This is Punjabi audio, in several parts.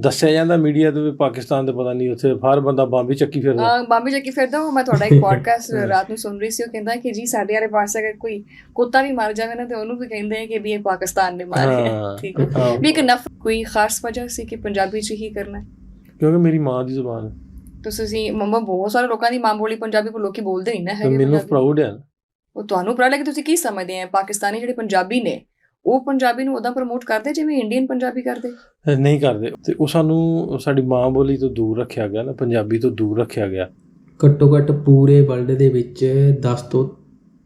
ਦੱਸਿਆ ਜਾਂਦਾ ਮੀਡੀਆ ਤੇ ਵੀ ਪਾਕਿਸਤਾਨ ਦੇ ਪਤਾ ਨਹੀਂ ਉੱਥੇ ਹਰ ਬੰਦਾ ਬੰਬ ਹੀ ਚੱਕੀ ਫਿਰਦਾ। ਅਹ ਬਾਂਬੇ ਚੱਕੀ ਫਿਰਦਾ ਉਹ। ਮੈਂ ਤੁਹਾਡਾ ਇੱਕ ਪੋਡਕਾਸਟ ਰਾਤ ਨੂੰ ਸੁਣ ਰਹੀ ਸੀ ਉਹ ਕਹਿੰਦਾ ਕਿ ਜੀ ਸਾਡੇ ਵਾਲੇ ਪਾਸੇ ਅਗਰ ਕੋਈ ਕੁੱਤਾ ਵੀ ਮਰ ਜਾਵੇ ਨਾ ਤੇ ਉਹਨੂੰ ਵੀ ਕਹਿੰਦੇ ਆ ਕਿ ਵੀ ਇਹ ਪਾਕਿਸਤਾਨ ਨੇ ਮਾਰਿਆ। ਹੈ ਹਾਂ, ਠੀਕ ਹੈ। ਹਾਂ। ਵੀ ਇੱਕ ਨਫ ਕੋਈ ਖਾਸ ਵਜ੍ਹਾ ਸੀ ਕਿ ਪੰਜਾਬੀ ਚ ਹੀ ਕਰਨਾ? ਹੈ? ਕਿਉਂਕਿ ਮੇਰੀ ਮਾਂ ਦੀ ਜ਼ੁਬਾਨ ਹੈ। ਤੁਸੀਂ ਮੰਮਾ ਬਹੁਤ ਸਾਰੇ ਲੋਕਾਂ ਦੀ ਮਾਂ ਬੋਲੀ ਪੰਜਾਬੀ ਪਰ ਲੋਕੀ ਬੋਲਦੇ ਨਹੀਂ ਨਾ ਹੈਗੇ ਮੈਨੂੰ। ਪ੍ਰਾਊਡ ਹੈ। ਉਹ ਤੁਹਾਨੂੰ ਪ੍ਰਾਊਡ ਹੈ ਕਿ ਤੁਸੀਂ ਕੀ ਸਮਝਦੇ ਆ? ਪਾਕਿਸਤਾਨੀ ਜਿਹੜੇ ਪੰਜਾਬੀ ਨੇ ਉਹ ਪੰਜਾਬੀ ਨੂੰ ਉਦਾਂ ਪ੍ਰਮੋਟ ਕਰਦੇ ਜਿਵੇਂ ਇੰਡੀਅਨ ਪੰਜਾਬੀ ਕਰਦੇ? ਨਹੀਂ ਕਰਦੇ। ਤੇ ਉਹ ਸਾਨੂੰ ਸਾਡੀ ਮਾਂ ਬੋਲੀ ਤੋਂ ਦੂਰ ਰੱਖਿਆ ਗਿਆ ਨਾ ਪੰਜਾਬੀ ਤੋਂ ਦੂਰ ਰੱਖਿਆ ਗਿਆ। ਘੱਟੋ ਘੱਟ ਪੂਰੇ ਵਰਲਡ ਦੇ ਵਿੱਚ 10 ਤੋਂ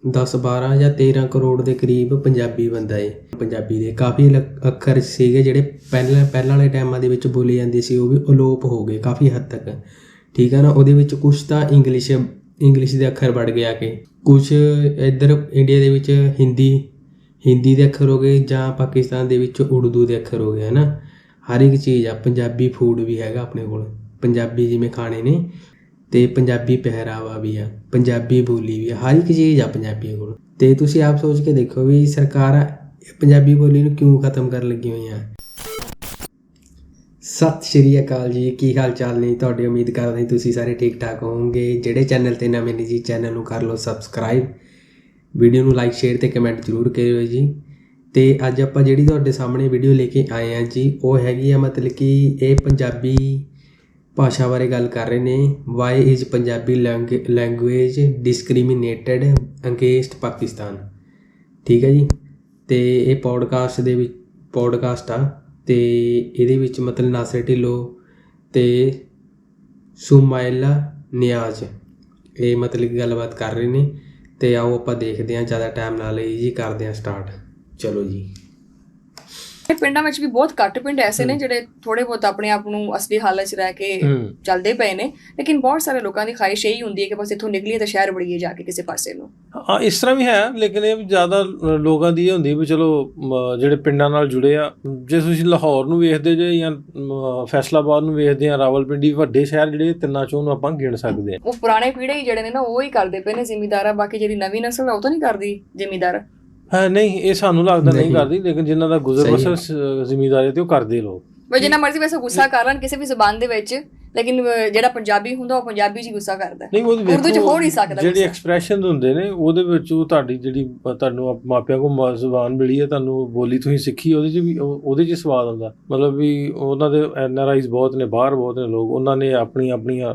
10 12 ਜਾਂ 13 ਕਰੋੜ ਦੇ ਕਰੀਬ ਪੰਜਾਬੀ ਬੰਦਾ ਹੈ ਪੰਜਾਬੀ ਦੇ ਕਾਫੀ ਅੱਖਰ ਸੀਗੇ ਜਿਹੜੇ ਪਹਿਲਾਂ ਪਹਿਲਾਂ ਵਾਲੇ ਟਾਈਮਾਂ ਦੇ ਵਿੱਚ ਬੋਲੇ ਜਾਂਦੇ ਸੀ ਉਹ ਵੀ ਅਲੋਪ ਹੋ ਗਏ ਕਾਫੀ ਹੱਦ ਤੱਕ। ਠੀਕ ਹੈ ਨਾ ਉਹਦੇ ਵਿੱਚ ਕੁਝ ਤਾਂ ਇੰਗਲਿਸ਼ ਇੰਗਲਿਸ਼ ਦੇ ਅੱਖਰ ਵੜ ਗਿਆ ਕਿ। ਕੁਝ ਇੱਧਰ ਇੰਡੀਆ ਦੇ ਵਿੱਚ ਹਿੰਦੀ ਹਿੰਦੀ ਦੇ ਅੱਖਰ ਹੋ ਗਏ ਜਾਂ ਪਾਕਿਸਤਾਨ ਦੇ ਵਿੱਚ ਉਰਦੂ ਦੇ ਅੱਖਰ ਹੋ ਗਏ ਹੈ ਨਾ ਹਰ ਇੱਕ ਚੀਜ਼ ਆ, ਪੰਜਾਬੀ ਫੂਡ ਵੀ ਹੈਗਾ ਆਪਣੇ ਕੋਲ। ਪੰਜਾਬੀ ਜਿਵੇਂ ਖਾਣੇ ਨੇ ਤੇ ਪੰਜਾਬੀ ਪਹਿਰਾਵਾ ਵੀ ਆ, ਪੰਜਾਬੀ ਬੋਲੀ ਵੀ ਆ, ਹਰ ਇੱਕ ਚੀਜ਼ ਆ ਪੰਜਾਬੀ ਕੋਲ। ਤੇ ਤੁਸੀਂ ਆਪ ਸੋਚ ਕੇ ਦੇਖੋ ਵੀ ਸਰਕਾਰ ਪੰਜਾਬੀ ਬੋਲੀ ਨੂੰ ਕਿਉਂ ਖਤਮ ਕਰਨ ਲੱਗੀ ਹੋਈਆਂ ਸਤਿ ਸ਼੍ਰੀ ਅਕਾਲ ਜੀ, ਕੀ ਹਾਲ ਚਾਲ ਨੇ? ਤੁਹਾਡੀ ਉਮੀਦ ਕਰਦੇ ਹਾਂ ਤੁਸੀਂ ਸਾਰੇ ਠੀਕ ਠਾਕ ਹੋਵੋਗੇ। ਜਿਹੜੇ ਚੈਨਲ ਤੇ ਨਵੇਂ ਨੇ ਜੀ, ਚੈਨਲ ਨੂੰ ਕਰ ਲਓ ਸਬਸਕ੍ਰਾਈਬ ਵੀਡੀਓ ਨੂੰ ਲਾਈਕ ਸ਼ੇਅਰ ਤੇ ਕਮੈਂਟ ਜ਼ਰੂਰ ਕਰਿਓ ਜੀ। ਤੇ ਅੱਜ ਆਪਾਂ ਜਿਹੜੀ ਤੁਹਾਡੇ ਸਾਹਮਣੇ ਵੀਡੀਓ ਲੈ ਕੇ ਆਏ ਆ ਜੀ, ਉਹ ਹੈਗੀ ਆ ਮਤਲਬ ਕਿ ਇਹ ਪੰਜਾਬੀ ਭਾਸ਼ਾ ਬਾਰੇ ਗੱਲ ਕਰ ਰਹੇ ਨੇ। Why is Punjabi language discriminated against Pakistan? ਠੀਕ ਹੈ ਜੀ? ਤੇ ਇਹ ਪੋਡਕਾਸਟ ਦੇ ਵਿੱਚ ਪੋਡਕਾਸਟ ਆ। ਤੇ ਇਹਦੇ ਵਿੱਚ ਮਤਲਬ ਨਾਸਰ ਢਿੱਲੋ ਤੇ ਸੁਮਾਇਲਾ ਨਿਆਜ਼, ਇਹ ਮਤਲਬ ਕਿ ਗੱਲਬਾਤ ਕਰ ਰਹੇ ਨੇ। ਤੇ ਆਓ ਆਪਾਂ ਦੇਖਦੇ ਹਾਂ, ਜ਼ਿਆਦਾ ਟਾਈਮ ਨਾ ਲਈ ਜੀ ਕਰਦੇ ਹਾਂ ਸਟਾਰਟ ਚਲੋ ਜੀ। ਪਿੰਡਾਂ ਵਿੱਚ ਵੀ ਬਹੁਤ ਘੱਟ ਪਿੰਡ ਐਸੇ ਨੇ ਜਿਹੜੇ ਥੋੜੇ ਬਹੁਤ ਆਪਣੇ ਆਪ ਨੂੰ ਅਸਲੀ ਹਾਲਤ 'ਚ ਰਹਿ ਕੇ ਚੱਲਦੇ ਪਏ ਨੇ ਲੇਕਿਨ ਬਹੁਤ ਸਾਰੇ ਲੋਕਾਂ ਦੀ ਖਾਹਿਸ਼ ਇਹੀ ਹੁੰਦੀ ਹੈ ਕਿ ਬਸ ਇੱਥੋਂ ਨਿਕਲੀਏ ਤਾਂ ਸ਼ਹਿਰ ਬੜੀਏ ਜਾ ਕੇ ਕਿਸੇ ਪਾਸੇ ਨੂੰ। ਹਾਂ ਇਸ ਤਰ੍ਹਾਂ ਵੀ ਹੈ ਲੇਕਿਨ ਇਹ ਜ਼ਿਆਦਾ ਲੋਕਾਂ ਦੀ ਇਹ ਹੁੰਦੀ ਵੀ ਚਲੋ ਜਿਹੜੇ ਪਿੰਡਾਂ ਨਾਲ ਜੁੜੇ ਆ ਜੇ ਤੁਸੀਂ ਲਾਹੌਰ ਨੂੰ ਵੇਖਦੇ ਜੇ ਜਾਂ ਫੈਸਲਾਬਾਦ ਨੂੰ ਵੇਖਦੇ ਆ ਰਾਵਲਪਿੰਡੀ ਵੱਡੇ ਸ਼ਹਿਰ ਜਿਹੜੇ ਤਿੰਨਾਂ ਚੋਂ ਨੂੰ ਆਪਾਂ ਗਿਣ ਸਕਦੇ ਆ। ਉਹ ਪੁਰਾਣੇ ਪੀੜ੍ਹੇ ਹੀ ਜਿਹੜੇ ਨੇ ਨਾ ਉਹ ਹੀ ਕਰਦੇ ਪਏ ਨੇ ਜ਼ਿਮੀਦਾਰਾ ਬਾਕੀ ਜਿਹੜੀ ਨਵੀਂ ਨਸਲ ਆ ਉਹ ਤਾਂ ਨਹੀਂ ਕਰਦੀ ਜ਼ਿਮੀਦਾਰ। ਹਾਂ ਨਹੀਂ ਇਹ ਸਾਨੂੰ ਲੱਗਦਾ ਨਹੀਂ। ਕਰਦੀ ਲੇਕਿਨ ਜਿਨ੍ਹਾਂ ਦਾ ਗੁਜ਼ਰ ਬਸਰ ਜ਼ਿਮੀਂਦਾਰੀ ਤੇ ਉਹ ਕਰਦੇ ਲੋਕ। ਉਹ ਜਿੰਨਾ ਮਰਜ਼ੀ ਵੈਸੇ ਗੁੱਸਾ ਕਰ ਲੈਣ ਕਿਸੇ ਵੀ ਜ਼ੁਬਾਨ ਦੇ ਵਿੱਚ। ਲੇਕਿਨ ਜਿਹੜਾ ਪੰਜਾਬੀ ਹੁੰਦਾ ਉਹ ਪੰਜਾਬੀ 'ਚ ਹੀ ਗੁੱਸਾ ਕਰਦਾ। ਨਹੀਂ ਉਹਦੀ ਉਰਦੂ 'ਚ ਹੋ ਨਹੀਂ ਸਕਦਾ ਜਿਹੜੇ। ਐਕਸਪ੍ਰੈਸ਼ਨ ਹੁੰਦੇ ਨੇ ਉਹਦੇ ਵਿੱਚ ਉਹ ਤੁਹਾਡੀ ਜਿਹੜੀ ਤੁਹਾਨੂੰ ਮਾਪਿਆਂ ਕੋਲ ਜ਼ੁਬਾਨ ਮਿਲੀ ਹੈ ਤੁਹਾਨੂੰ ਬੋਲੀ ਤੁਸੀਂ ਸਿੱਖੀ ਉਹਦੇ 'ਚ ਵੀ ਉਹ- ਉਹਦੇ 'ਚ ਸਵਾਦ ਆਉਂਦਾ। ਮਤਲਬ ਵੀ ਉਹਨਾਂ ਦੇ ਐਨ ਆਰ ਆਈਜ਼ ਬਹੁਤ ਨੇ ਬਾਹਰ ਬਹੁਤ ਨੇ ਲੋਕ ਉਹਨਾਂ ਨੇ ਆਪਣੀ ਆਪਣੀਆਂ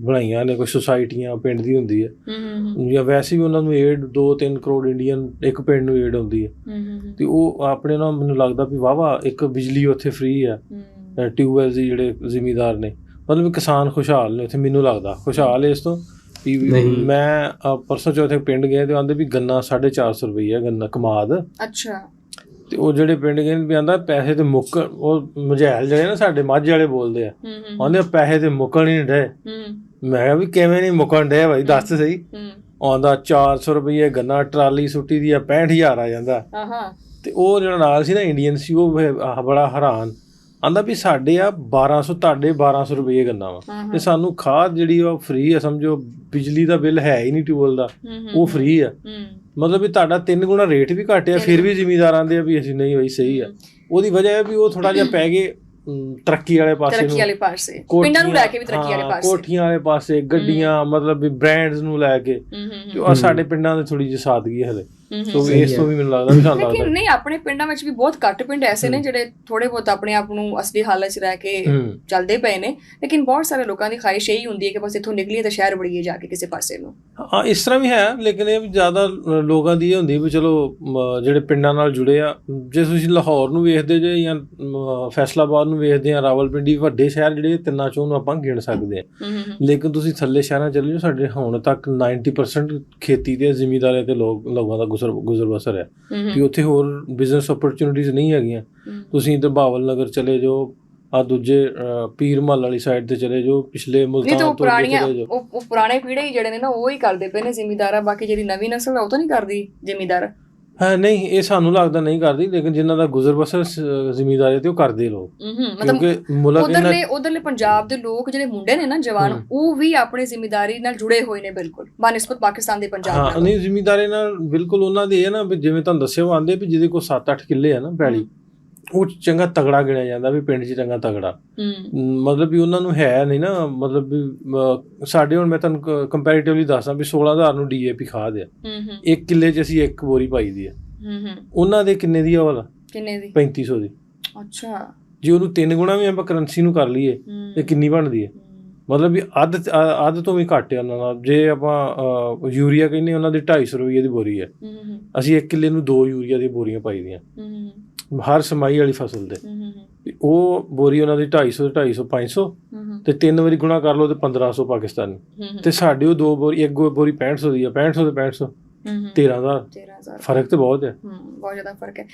ਬਣਾਈਆਂ ਨੇ ਕੋਈ ਸੁਸਾਇਟੀਆਂ ਪਿੰਡ ਦੀ ਹੁੰਦੀ ਹੈ। ਹੂੰ ਹੂੰ ਹੂੰ, ਜਾਂ ਵੈਸੇ ਵੀ ਉਹਨਾਂ ਨੂੰ ਏਡ 2-3 ਕਰੋੜ ਇੰਡੀਅਨ ਇੱਕ ਪਿੰਡ ਨੂੰ ਏਡ ਹੁੰਦੀ ਹੈ। ਹੂੰ ਹੂੰ ਤੇ ਉਹ ਆਪਣੇ ਨਾਲ ਮੈਨੂੰ ਲੱਗਦਾ ਵੀ ਵਾਵਾ ਇੱਕ ਬਿਜਲੀ ਉੱਥੇ ਫ੍ਰੀ ਆ ਹੂੰ। ਟਿਊਬਵੈਲ ਜਿਹੜੇ ਜ਼ਿਮੀਦਾਰ ਨੇ। ਮਤਲਬ ਕਿਸਾਨ ਖੁਸ਼ਹਾਲ ਨੇ ਉੱਥੇ ਮੈਨੂੰ ਲੱਗਦਾ ਖੁਸ਼ਹਾਲ ਇਸ ਤੋਂ ਵੀ ਨਹੀਂ। ਮੈਂ ਅ, ਪਰਸੋਂ ਚੌਥੇ ਪਿੰਡ ਗਏ ਤੇ ਆਂਦੇ ਵੀ ਗੰਨਾ 450 ਰੁਪਏ ਆ ਗੰਨਾ ਕਮਾਦ। ਅੱਛਾ। ਤੇ ਉਹ ਜਿਹੜੇ ਪਿੰਡ ਗਏ ਨੇ ਵੀ ਆਂਦਾ ਪੈਸੇ ਤੇ ਮੁੱਕ ਉਹ ਮਝੈਲ ਜਿਹੜੇ ਨਾ ਸਾਡੇ ਮਾਝੇ ਵਾਲੇ ਬੋਲਦੇ ਆ ਆਂਦੇ ਪੈਸੇ ਤੇ ਮੁੱਕਣ ਹੀ ਨਹੀਂ ਡੇ ਮੈਂ ਕਿਹਾ ਵੀ ਕਿਵੇਂ ਨਹੀਂ ਮੁੱਕਣ ਡੇ ਭਾਈ ਦੱਸ ਸਹੀ। ਆਉਂਦਾ 400 ਰੁਪਏ ਗੰਨਾ ਟਰਾਲੀ ਸੁੱਟੀ ਦੀ ਆ 65000 ਆ ਜਾਂਦਾ। ਆਹਾਂ। ਤੇ ਉਹ ਜਿਹੜਾ ਨਾਲ ਸੀ ਨਾ ਇੰਡੀਅਨ ਸੀ ਉਹ ਬੜਾ ਹੈਰਾਨ। ਆਂਦਾ ਵੀ ਸਾਡੇ ਆ 1200 ਤੁਹਾਡੇ 1200 ਰੁਪਏ ਗੰਨਾ ਵਾ। ਹਾਂ ਤੇ ਸਾਨੂੰ ਖਾਦ ਜਿਹੜੀ ਉਹ ਫ੍ਰੀ ਆ ਸਮਝੋ ਬਿਜਲੀ ਦਾ ਬਿੱਲ ਹੈ ਹੀ ਨਹੀਂ ਟਿਊਬਲ ਦਾ। ਉਹ ਫ੍ਰੀ ਆ। ਹੂੰ ਮਤਲਬ ਵੀ ਤੁਹਾਡਾ ਤਿੰਨ ਗੁਣਾ ਰੇਟ ਵੀ ਘੱਟ ਆ ਫਿਰ ਵੀ ਜ਼ਿਮੀਦਾਰ ਆ ਵੀ ਅਸੀਂ ਨਹੀਂ ਬਈ ਸਹੀ ਆ। ਉਹਦੀ ਵਜ੍ਹਾ ਇਹ ਵੀ ਉਹ ਥੋੜਾ ਜਿਹਾ ਪੈ ਗਏ ਤਰੱਕੀ ਵਾਲੇ ਪਾਸੇ ਤਰੱਕੀ ਵਾਲੇ ਪਾਸੇ। ਪਿੰਡਾਂ ਨੂੰ ਲੈ ਕੇ ਵੀ ਤਰੱਕੀ ਵਾਲੇ ਹਾਂ, ਪਾਸੇ। ਕੋਠੀਆਂ ਵਾਲੇ ਪਾਸੇ ਗੱਡੀਆਂ ਮਤਲਬ ਵੀ ਬ੍ਰਾਂਡਸ ਨੂੰ ਲੈ ਕੇ। ਹੂੰ ਹੂੰ ਤੇ ਆ ਸਾਡੇ ਪਿੰਡਾਂ ਦੇ ਥੋੜੀ ਜਿਹੀ ਸਾਦਗੀ ਹੈ ਹਲੇ। ਹੂੰ ਸੋ ਹੈ। ਤੋਂ ਵੀ ਮੈਨੂੰ ਲੱਗਦਾ ਵੀ ਸਾਨੂੰ ਲੱਗਦਾ ਲੇਕਿਨ ਨਹੀਂ ਆਪਣੇ ਪਿੰਡਾਂ ਵਿੱਚ ਵੀ ਬਹੁਤ ਘੱਟ ਪਿੰਡ ਐਸੇ ਨੇ ਜਿਹੜੇ ਥੋੜੇ ਬਹੁਤ ਆਪਣੇ ਆਪ ਨੂੰ ਅਸਲੀ ਹਾਲਤ 'ਚ ਰਹਿ ਕੇ ਹੂੰ ਚੱਲਦੇ ਪਏ ਨੇ। ਲੇਕਿਨ ਬਹੁਤ ਸਾਰੇ ਲੋਕਾਂ ਦੀ ਖਾਹਿਸ਼ ਇਹੀ ਹੁੰਦੀ ਹੈ ਕਿ ਬਸ ਇੱਥੋਂ ਨਿਕਲੀਏ ਤਾਂ ਸ਼ਹਿਰ ਬੜੀਏ ਜਾ ਕੇ ਕਿਸੇ ਪਾਸੇ ਨੂੰ। ਹਾਂ ਇਸ ਤਰ੍ਹਾਂ ਵੀ ਹੈ ਲੇਕਿਨ ਇਹ ਵੀ ਜ਼ਿਆਦਾ ਅ, ਲੋਕਾਂ ਦੀ ਇਹ ਹੁੰਦੀ ਵੀ ਚਲੋ ਮ, ਜਿਹੜੇ ਪਿੰਡਾਂ ਨਾਲ ਜੁੜੇ ਆ ਜੇ ਤੁਸੀਂ ਲਾਹੌਰ ਨੂੰ ਵੇਖਦੇ ਜੇ ਜਾਂ ਮ, ਫੈਸਲਾਬਾਦ ਨੂੰ ਵੇਖਦੇ ਆ ਰਾਵਲਪਿੰਡੀ ਵੱਡੇ ਸ਼ਹਿਰ ਜਿਹੜੇ ਤਿੰਨਾਂ ਚੋਂ ਨੂੰ ਆਪਾਂ ਗਿਣ ਸਕਦੇ ਆ। ਲੇਕਿਨ ਤੁਸੀਂ ਥੱਲੇ ਸ਼ਹਿਰਾਂ ਚਲੇ ਜਾਓ ਸਾਡੇ ਹੁਣ ਤੱਕ 90% ਖੇਤੀ ਤੇ ਜ਼ਿਮੀਂਦਾਰੀ ਤੇ ਲੋਕ ਲੋਕਾਂ ਦਾ ਗੁਜ਼ਰ ਗੁਜ਼ਰ ਬਸਰ ਹੈ ਕਿ ਉੱਥੇ ਹੋਰ ਬਿਜ਼ਨਸ ਓਪਰਚੁਨਿਟੀਜ਼ ਨਹੀਂ ਹੈਗੀਆਂ। ਤੁਸੀਂ ਇੱਧਰ ਬਹਾਵਲ ਨਗਰ ਚਲੇ ਜਾਓ ਆ ਦੂਜੇ ਪੀਰ ਮਹੱਲ ਵਾਲੀ ਸਾਈਡ ਤੇ ਚਲੇ ਜਾਓ ਪਿਛਲੇ ਮੁਲਤਾਨ ਤੋਂ ਪੁਰਾਣੀਆਂ ਚਲੇ ਜਾਓ। ਉਹ ਉਹ ਪੁਰਾਣੇ ਪੀੜ੍ਹੇ ਹੀ ਜਿਹੜੇ ਨੇ ਨਾ ਉਹ ਹੀ ਕਰਦੇ ਪਏ ਨੇ ਜ਼ਿਮੀਦਾਰਾ ਬਾਕੀ ਜਿਹੜੀ ਨਵੀਂ ਨਸਲ ਆ ਉਹ ਤਾਂ ਨਹੀਂ ਕਰਦੀ ਜ਼ਿਮੀਦਾਰ। ਹਾਂ ਨਹੀਂ ਇਹ ਸਾਨੂੰ ਲੱਗਦਾ ਨਹੀਂ ਕਰਦੀ ਲੇਕਿਨ ਜਿਨ੍ਹਾਂ ਦਾ ਗੁਜ਼ਰ ਬਸਰ ਜ਼ਿਮੀਂਦਾਰੀ ਤੇ ਉਹ ਕਰਦੇ ਲੋਕ। ਹੂੰ ਹੂੰ ਮਤਲਬ ਉਧਰਲੇ ਉਧਰਲੇ ਪੰਜਾਬ ਦੇ ਲੋਕ ਜਿਹੜੇ ਮੁੰਡੇ ਨੇ ਨਾ ਜਵਾਨ ਹੂੰ। ਉਹ ਵੀ ਆਪਣੀ ਜ਼ਿਮੀਦਾਰੀ ਨਾਲ ਜੁੜੇ ਹੋਏ ਨੇ ਬਿਲਕੁਲ ਬਨਿਸਬਤ ਪਾਕਿਸਤਾਨ ਦੇ ਪੰਜਾਬ ਹਾਂ ਨਾਲ। ਨਹੀਂ ਜ਼ਿਮੀਂਦਾਰੀ ਨਾਲ ਬਿਲਕੁਲ ਉਹਨਾਂ ਦੀ ਇਹ ਨਾ ਜਿਵੇਂ ਤੁਹਾਨੂੰ ਦੱਸਿਆ ਆਂਦੇ ਵੀ ਜਿਹਦੇ ਕੋਲ 7-8 ਕਿੱਲੇ ਆ ਨਾ ਪੈਲੀ ਉਹ ਚੰਗਾ ਤਗੜਾ ਗਿਣਿਆ ਜਾਂਦਾ ਵੀ ਪਿੰਡ 'ਚ ਚੰਗਾ ਤਗੜਾ। ਮਤਲਬ ਵੀ ਉਹਨਾਂ ਨੂੰ ਹੈ ਨਹੀਂ ਨਾ ਮਤਲਬ ਵੀ ਸਾਡੇ ਹੁਣ ਮੈਂ ਤੁਹਾਨੂੰ ਕੰਪੈਰੀਟਿਵਲੀ ਦੱਸਾਂ ਵੀ 16000 ਨੂੰ ਡੀਏਪੀ ਖਾਦ ਆ ਇੱਕ ਕਿੱਲੇ 'ਚ ਅਸੀਂ ਇੱਕ ਬੋਰੀ ਪਾਈ ਦੀ ਆ। ਉਹਨਾਂ ਦੇ ਕਿੰਨੇ ਦੀ ਆ ਵਾਲਾ? ਕਿੰਨੇ ਦੀ? 3500 ਦੀ। ਅੱਛਾ। ਜੇ ਉਹਨੂੰ ਤਿੰਨ ਗੁਣਾ ਵੀ ਆਪਾਂ ਕਰੰਸੀ ਨੂੰ ਕਰ ਲਈਏ ਤੇ ਕਿੰਨੀ ਬਣਦੀ ਹੈ। ਮਤਲਬ ਵੀ ਅੱਧ ਅੱਧ ਤੋਂ ਵੀ ਘੱਟ ਹੈ ਉਹਨਾਂ ਦਾ ਜੇ ਆਪਾਂ ਯੂਰੀਆ ਕਹਿੰਦੇ ਉਹਨਾਂ ਦੀ 250 ਰੁਪਏ ਦੀ ਬੋਰੀ ਹੈ ਅਸੀਂ ਇੱਕ ਕਿੱਲੇ ਨੂੰ ਦੋ ਯੂਰੀਆ ਦੀਆਂ ਬੋਰੀਆਂ ਪਾਈ ਦੀਆਂ। ਹਰ ਸਮਾਈ ਵਾਲੀ ਫਸਲ ਦੇ। ਉਹ ਬੋਰੀ ਉਹਨਾਂ ਦੀ 250 250 500 ਹੂੰ ਤੇ ਤਿੰਨ ਵਾਰੀ ਗੁਣਾ ਕਰ ਲਓ ਤੇ 1500 ਪਾਕਿਸਤਾਨੀ। ਤੇ ਸਾਡੇ ਉਹ ਦੋ ਬੋਰੀ ਇੱਕ ਬੋਰੀ 6500 ਦੀ ਆ 6500 ਤੇ 6500 ਹੂੰ 13000 13000 ਫ਼ਰਕ ਤੇ ਬਹੁਤ ਹੈ। ਬਹੁਤ ਜ਼ਿਆਦਾ ਫ਼ਰਕ ਹੈ।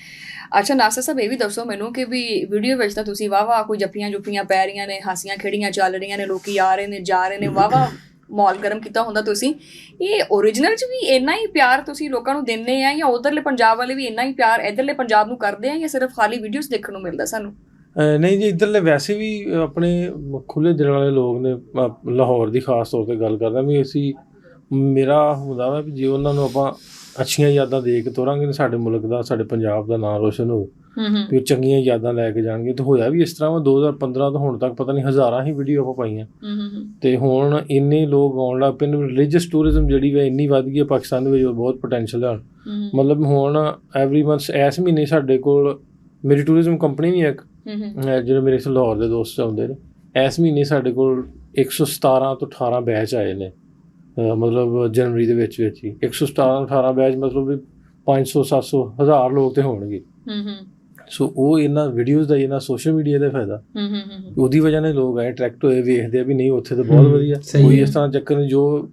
ਅੱਛਾ ਨਾਸਰ ਸਾਹਿਬ ਇਹ ਵੀ ਦੱਸੋ ਮੈਨੂੰ ਕਿ ਵੀ ਵੀਡੀਓ ਵਿੱਚ ਤਾਂ ਤੁਸੀਂ ਵਾਹ ਕੋਈ ਜੱਫੀਆਂ ਜੁੱਫੀਆਂ ਪੈ ਰਹੀਆਂ ਨੇ ਹਾਸੀਆਂ ਖੇੜੀਆਂ ਚੱਲ ਰਹੀਆਂ ਨੇ ਲੋਕੀ ਆ ਰਹੇ ਨੇ ਜਾ ਰਹੇ ਨੇ ਵਾਹ ਵਾਹ ਗਰਮ ਕੀਤਾ ਹੁੰਦਾ ਤੁਸੀਂ, ਇਹ ਓਰੀਜਨਲ ਚ ਵੀ ਇੰਨਾ ਹੀ ਪਿਆਰ ਤੁਸੀਂ ਲੋਕਾਂ ਨੂੰ ਦਿੰਦੇ ਆ ਜਾਂ ਉਧਰਲੇ ਪੰਜਾਬ ਵਾਲੇ ਵੀ ਇੰਨਾ ਹੀ ਪਿਆਰ ਇਧਰਲੇ ਪੰਜਾਬ ਨੂੰ ਕਰਦੇ ਆ ਜਾਂ ਸਿਰਫ ਖਾਲੀ ਵੀਡੀਓਜ਼ ਦੇਖਣ ਨੂੰ ਮਿਲਦਾ ਸਾਨੂੰ? ਨਹੀਂ ਜੀ, ਇਧਰਲੇ ਵੈਸੇ ਵੀ ਆਪਣੇ ਖੁੱਲੇ ਦਿਲ ਵਾਲੇ ਲੋਕ ਨੇ ਲਾਹੌਰ ਦੀ ਖਾਸ ਤੌਰ ਤੇ ਗੱਲ ਕਰਦਾ, ਵੀ ਅਸੀਂ, ਮੇਰਾ ਹੁੰਦਾ ਵਾ ਵੀ ਜੇ ਉਹਨਾਂ ਨੂੰ ਆਪਾਂ ਅੱਛੀਆਂ ਯਾਦਾਂ ਦੇ ਕੇ ਤੋਰਾਂਗੇ ਸਾਡੇ ਮੁਲਕ ਦਾ, ਸਾਡੇ ਪੰਜਾਬ ਦਾ ਨਾਮ ਰੋਸ਼ਨ ਹੋ ਹੂੰ ਹੂੰ। ਵੀ ਉਹ ਚੰਗੀਆਂ ਯਾਦਾਂ ਲੈ ਕੇ ਜਾਣਗੇ ਤੇ ਹੋਇਆ ਵੀ ਇਸ ਤਰ੍ਹਾਂ ਵਾ 2015 ਤੋਂ ਹੁਣ ਤੱਕ ਪਤਾ ਨਹੀਂ ਹਜ਼ਾਰਾਂ ਹੀ ਵੀਡੀਓ ਆਪਾਂ ਪਾਈਆਂ। ਹੂੰ ਤੇ ਹੁਣ ਇੰਨੇ ਲੋਕ ਆਉਣ ਲੱਗ ਪਏ ਨੇ ਰਿਲੀਜੀਅਸ ਟੂਰਿਜ਼ਮ ਜਿਹੜੀ ਵਾ ਇੰਨੀ ਵੱਧ ਗਈ ਹੈ ਪਾਕਿਸਤਾਨ ਦੇ ਵਿੱਚ ਬਹੁਤ ਪੋਟੈਂਸ਼ੀਅਲ ਹੈ ਮਤਲਬ ਹੁਣ ਐਵਰੀ ਮੰਥ ਇਸ ਮਹੀਨੇ ਸਾਡੇ ਕੋਲ ਮੇਰੀ ਟੂਰਿਜ਼ਮ ਕੰਪਨੀ ਵੀ ਹੈ ਇੱਕ ਜਿਹੜੇ ਮੇਰੇ ਇੱਥੇ ਲਾਹੌਰ ਦੇ ਦੋਸਤ ਆਉਂਦੇ ਨੇ। ਇਸ ਮਹੀਨੇ ਸਾਡੇ ਕੋਲ 117 ਤੋਂ 18 ਬੈਚ ਆਏ ਨੇ। ਮਤਲਬ ਜਨਵਰੀ ਦੇ ਵਿੱਚ ਵਿੱਚ ਹੀ। 117 18 ਬੈਚ ਮਤਲਬ ਵੀ 500 700 ਹਜ਼ਾਰ ਲੋਕ ਤੇ ਹੋਣਗੇ। ਹੂੰ ਹੂੰ। ਸੋ ਉਹ ਇਹਨਾਂ ਵੀਡੀਓਜ਼ ਦਾ ਇਹਨਾਂ ਸੋਸ਼ਲ ਮੀਡੀਆ ਦਾ ਫਾਇਦਾ। ਹੂੰ ਹੂੰ ਹੂੰ ਉਹਦੀ ਵਜ੍ਹਾ ਨਾਲ ਲੋਕ ਆਏ ਅਟਰੈਕਟ ਹੋਏ ਵੇਖਦੇ ਆ ਵੀ ਨਹੀਂ ਉੱਥੇ ਤਾਂ ਬਹੁਤ ਵਧੀਆ। ਕੋਈ। ਇਸ ਤਰ੍ਹਾਂ ਚੱਕਰ ਨਹੀਂ ਜੋ